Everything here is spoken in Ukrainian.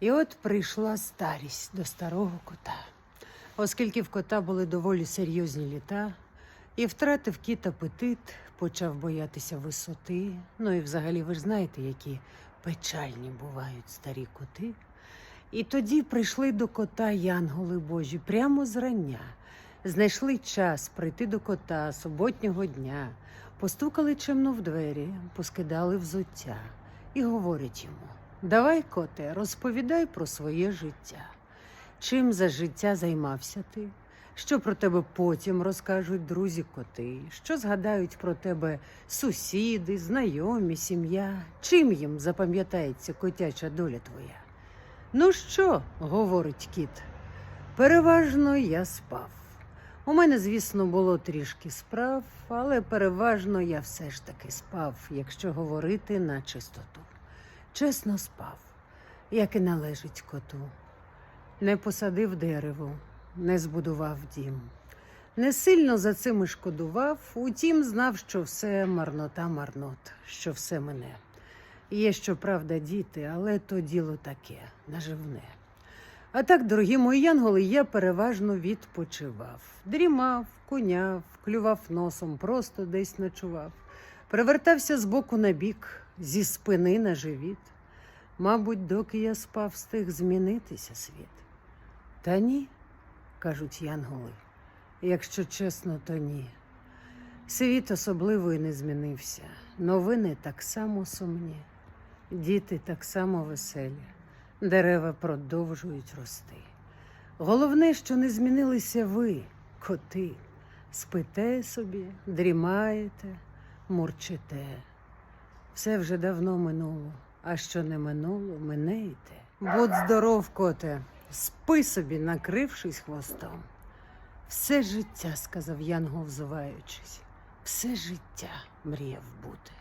І от прийшла старість до старого кота. Оскільки в кота були доволі серйозні літа, і втратив кіт апетит, почав боятися висоти. Ну і взагалі ви ж знаєте, які печальні бувають старі коти. І тоді прийшли до кота янголи Божі прямо зрання. Знайшли час прийти до кота суботнього дня, постукали чемно в двері, поскидали взуття і говорять йому: Давай, коте, розповідай про своє життя. Чим за життя займався ти? Що про тебе потім розкажуть друзі коти? Що згадають про тебе сусіди, знайомі, сім'я? Чим їм запам'ятається котяча доля твоя? Ну що, говорить кіт, переважно я спав. У мене, звісно, було трішки справ, але переважно я все ж таки спав, якщо говорити на чистоту. Чесно спав, як і належить коту. Не посадив дерево, не збудував дім. Не сильно за цим і шкодував, утім, знав, що все марнота марнот, що все мене. Є, щоправда, діти, але то діло таке, наживне. А так, дорогі мої янголи, я переважно відпочивав. Дрімав, куняв, клював носом, просто десь ночував. Перевертався з боку на бік, зі спини на живіт. Мабуть, доки я спав, встиг змінитися світ. Та ні, кажуть янголи. Якщо чесно, то ні. Світ особливо і не змінився. Новини так само сумні, діти так само веселі, дерева продовжують рости. Головне, що не змінилися ви, коти. Спите собі, дрімаєте, мурчите. Все вже давно минуло, а що не минуло, мине й те. Будь здоров, коте, спи собі, накрившись хвостом. Все життя, сказав Янгол, взуваючись, все життя мріяв бути.